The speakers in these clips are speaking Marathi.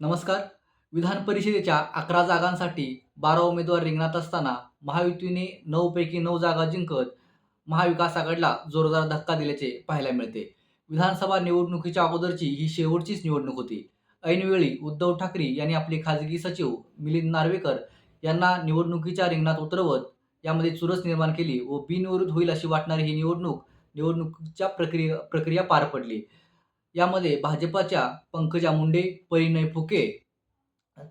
नमस्कार. विधान परिषदेच्या अकरा जागांसाठी बारा उमेदवार रिंगणात असताना महायुतीने नऊपैकी नऊ जागा जिंकत महाविकास आघाडीला जोरदार धक्का दिल्याचे पाहायला मिळते. विधानसभा निवडणुकीच्या अगोदरची ही शेवटचीच निवडणूक होती. ऐनवेळी उद्धव ठाकरे यांनी आपले खाजगी सचिव मिलिंद नार्वेकर यांना निवडणुकीच्या रिंगणात उतरवत यामध्ये चुरस निर्माण केली व बिनविरोध होईल अशी वाटणारी ही निवडणूक निवडणुकीच्या प्रक्रिया प्रक्रिया पार पडली. यामध्ये भाजपाच्या पंकजा मुंडे परिणय फुके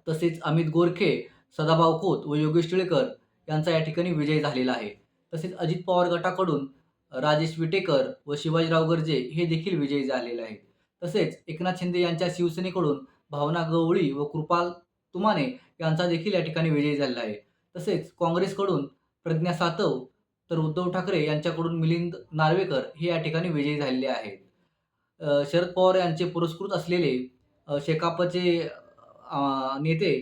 तसेच अमित गोरखे सदाभाऊ खोत व योगेश टिळेकर यांचा या ठिकाणी विजय झालेला आहे. तसेच अजित पवार गटाकडून राजेश विटेकर व शिवाजीराव गर्जे हे देखील विजयी झालेले आहेत. तसेच एकनाथ शिंदे यांच्या शिवसेनेकडून भावना गवळी व कृपाल तुमाने यांचा देखील या ठिकाणी विजयी झालेला आहे. तसेच काँग्रेसकडून प्रज्ञा सातव तर उद्धव ठाकरे यांच्याकडून मिलिंद नार्वेकर हे या ठिकाणी विजयी झालेले आहेत. शरद पवार यांचे पुरस्कृत असलेले शेकापचे नेते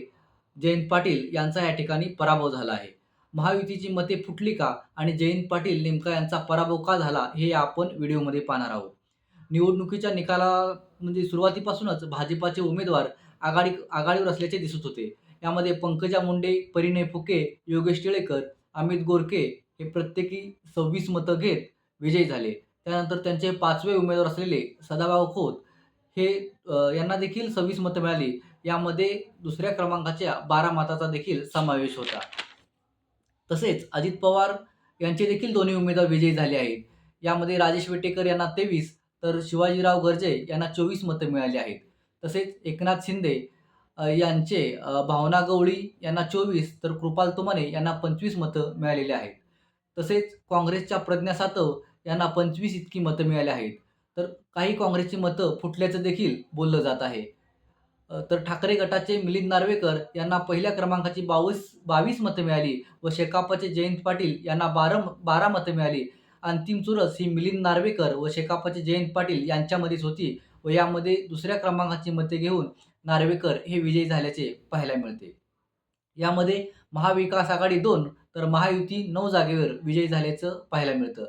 जयंत पाटील यांचा या ठिकाणी पराभव झाला आहे. महायुतीची मते फुटली का आणि जयंत पाटील नेमका यांचा पराभव का झाला हे आपण व्हिडिओमध्ये पाहणार आहोत. निवडणुकीच्या निकाला म्हणजे सुरुवातीपासूनच भाजपाचे उमेदवार आघाडी आघाडीवर असल्याचे दिसत होते. यामध्ये पंकजा मुंडे परिणय फुके योगेश टिळेकर अमित गोरके हे प्रत्येकी सव्वीस मतं घेत विजयी झाले. त्यानंतर त्यांचे पाचवे उमेदवार असलेले सदाभाऊ खोत हे यांना देखील सव्वीस मतं मिळाली. यामध्ये दुसऱ्या क्रमांकाच्या बारा मताचा देखील समावेश होता. तसेच अजित पवार यांचे देखील दोन्ही उमेदवार विजयी झाले आहेत. यामध्ये राजेश वेटेकर यांना तेवीस तर शिवाजीराव गर्जे यांना चोवीस मतं मिळाली आहेत. तसेच एकनाथ शिंदे यांचे भावना गवळी यांना चोवीस तर कृपाल तुमाने यांना पंचवीस मतं मिळालेली आहेत. तसेच काँग्रेसच्या प्रज्ञा सातव यांना पंचवीस इतकी मतं मिळाली आहेत. तर काही काँग्रेसची मतं फुटल्याचं देखील बोललं जात आहे. तर ठाकरे गटाचे मिलिंद नार्वेकर यांना पहिल्या क्रमांकाची बावीस बावीस मतं मिळाली व शेकापचे जयंत पाटील यांना बारा बारा मतं मिळाली. अंतिम चुरस ही मिलिंद नार्वेकर व शेकापचे जयंत पाटील यांच्यामध्येच होती व यामध्ये दुसऱ्या क्रमांकाची मते घेऊन नार्वेकर हे विजयी झाल्याचे पाहायला मिळते. यामध्ये महाविकास आघाडी दोन तर महायुती नऊ जागेवर विजयी झाल्याचं पाहायला मिळतं.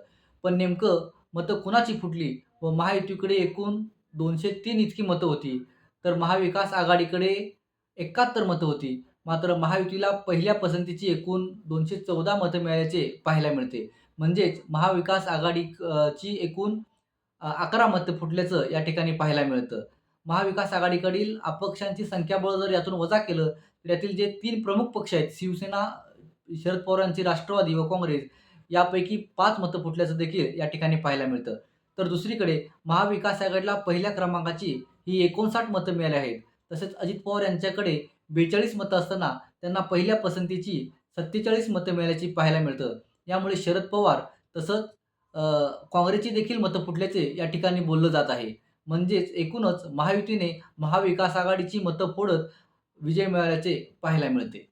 पण नेमकं मतं कुणाची फुटली व महायुतीकडे एकूण दोनशे तीन इतकी मतं होती. तर महाविकास आघाडीकडे एकाहत्तर मतं होती. मात्र महायुतीला पहिल्या पसंतीची एकूण दोनशे चौदा मतं मिळाल्याचे पाहायला मिळते. म्हणजेच महाविकास आघाडी ची एकूण अकरा मतं फुटल्याचं या ठिकाणी पाहायला मिळतं. महाविकास आघाडीकडील अपक्षांची संख्याबळ जर यातून वजा केलं तर यातील जे तीन प्रमुख पक्ष आहेत शिवसेना शरद पवारांची राष्ट्रवादी व काँग्रेस यापैकी पाच मतं फुटल्याचं देखील या ठिकाणी पाहायला मिळतं. तर दुसरीकडे महाविकास आघाडीला पहिल्या क्रमांकाची ही एकोणसाठ मतं मिळाली आहेत. तसेच अजित पवार यांच्याकडे बेचाळीस मतं असताना त्यांना पहिल्या पसंतीची सत्तेचाळीस मतं मिळाल्याची पाहायला मिळतं. यामुळे शरद पवार तसंच काँग्रेसची देखील मतं फुटल्याचे या ठिकाणी बोललं जात आहे. म्हणजेच एकूणच महायुतीने महाविकास आघाडीची मतं फोडत विजय मिळाल्याचे पाहायला मिळते.